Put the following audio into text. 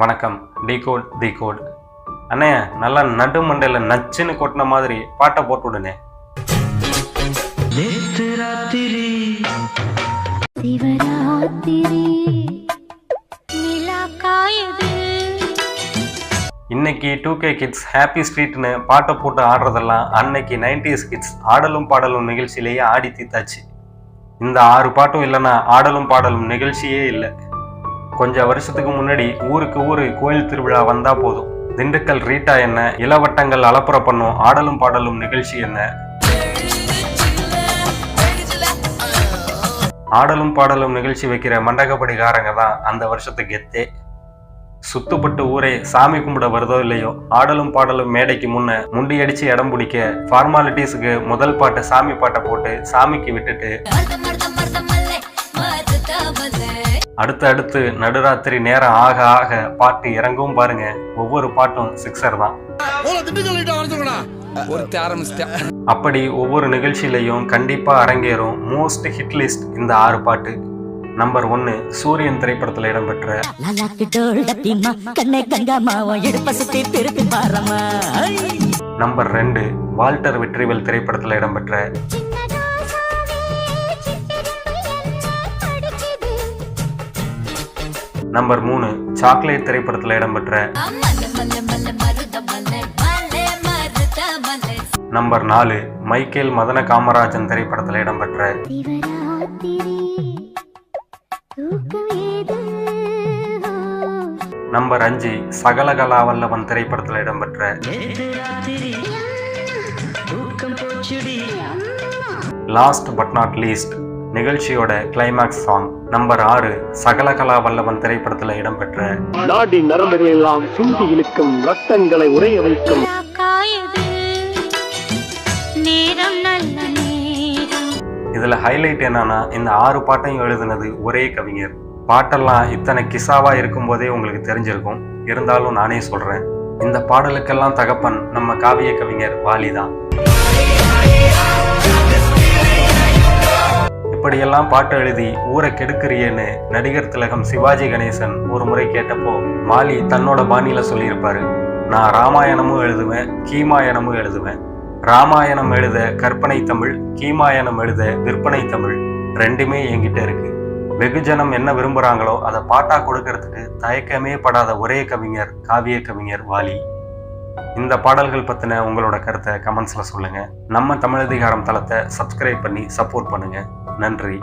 வணக்கம். D code தி code அண்ணே நல்லா நடு மண்டையில் நச்சுன்னு கொட்டின மாதிரி பாட்டை போட்டு விடுனே. இன்னைக்கு டூ கே கிட்ஸ் ஹாப்பி ஸ்ட்ரீட்னு பாட்டை போட்டு ஆடுறதெல்லாம் அன்னைக்கு நைன்டிஸ் கிட்ஸ் ஆடலும் பாடலும் நிகழ்ச்சியிலேயே ஆடி தீத்தாச்சு இந்த ஆறு பாட்டும் இல்லைன்னா ஆடலும் பாடலும் நிகழ்ச்சியே இல்லை. கொஞ்சம் வருஷத்துக்கு முன்னாடி ஊருக்கு ஊரு கோயில் திருவிழா வந்தா போதும். திண்டுக்கல் ரீட்டா என்ன இளவட்டங்கள் அலப்புற பண்ணும் ஆடலும் பாடலும் நிகழ்ச்சி என்ன? ஆடலும் பாடலும் நிகழ்ச்சி வைக்கிற மண்டகப்படிகாரங்க தான் அந்த வருஷத்து கெத்தே. சுத்துப்பட்டு ஊரே சாமி கும்பிட வருதோ இல்லையோ ஆடலும் பாடலும் மேடைக்கு முன்ன முண்டி அடிச்சு இடம் பிடிக்க ஃபார்மாலிட்டிஸுக்கு முதல் பாட்டு சாமி பாட்டை போட்டு சாமிக்கு விட்டுட்டு அடுத்து அடுத்து நடுராத்திரி நேரம் ஆக ஆக பாட்டு இறங்கவும் பாருங்க. ஒவ்வொரு பாட்டும் சிக்ஸர் தான். அப்படி ஒவ்வொரு நிகழ்ச்சியிலையும் கண்டிப்பா அரங்கேறும் மோஸ்ட் ஹிட் லிஸ்ட் இந்த ஆறு பாட்டு. நம்பர் ஒன்னு சூரியன் திரைப்படத்துல இடம்பெற்ற. நம்பர் ரெண்டு வால்டர் வெற்றிவேல் திரைப்படத்துல இடம்பெற்ற. நம்பர் மூணு சாக்லேட் திரைப்படத்தில் இடம்பெற்ற நம்பர் நாலு மைக்கேல் மதன காமராஜன் திரைப்படத்தில் இடம்பெற்ற நம்பர் அஞ்சு சகலகலா வல்லவன் திரைப்படத்தில் இடம்பெற்ற லாஸ்ட் பட் நாட் லீஸ்ட் நிகழ்ச்சியோட கிளைமாக்ஸ் சாங் நம்பர் ஆறு சகலகலா வல்லவன் திரைப்படத்துல இடம்பெற்ற நாடி நரம்புகள் எல்லாம் சுண்டி இழுக்கும் ரத்தங்களை உறைய வைக்கும். இதுல ஹைலைட் என்னன்னா இந்த ஆறு பாட்டையும் எழுதுனது ஒரே கவிஞர். பாட்டெல்லாம் இத்தனை கிசாவா இருக்கும்போதே உங்களுக்கு தெரிஞ்சிருக்கும். இருந்தாலும் நானே சொல்றேன் இந்த பாடலுக்கெல்லாம் தகப்பன் நம்ம காவிய கவிஞர் வாலிதான். இப்படியெல்லாம் பாட்டு எழுதி ஊரை கெடுக்கிறியேன்னு நடிகர் திலகம் சிவாஜி கணேசன் ஒரு முறை கேட்டப்போ மாலி தன்னோட பாணியில சொல்லியிருப்பாரு நான் ராமாயணமும் எழுதுவேன் கீமாயணமும் எழுதுவேன். ராமாயணம் எழுத கற்பனை தமிழ் கீமாயணம் எழுத விற்பனை தமிழ் ரெண்டுமே என்கிட்ட இருக்கு. வெகுஜனம் என்ன விரும்புறாங்களோ அதை பாட்டா கொடுக்கறதுக்கு தயக்கமே படாத ஒரே கவிஞர் காவிய கவிஞர் வாலி இந்த பாடல்கள் பத்தின உங்களோட கருத்தை கமெண்ட்ஸ்ல சொல்லுங்க. நம்ம தமிழதிகாரம் தளத்தை சப்ஸ்கிரைப் பண்ணி சப்போர்ட் பண்ணுங்க. நன்றி.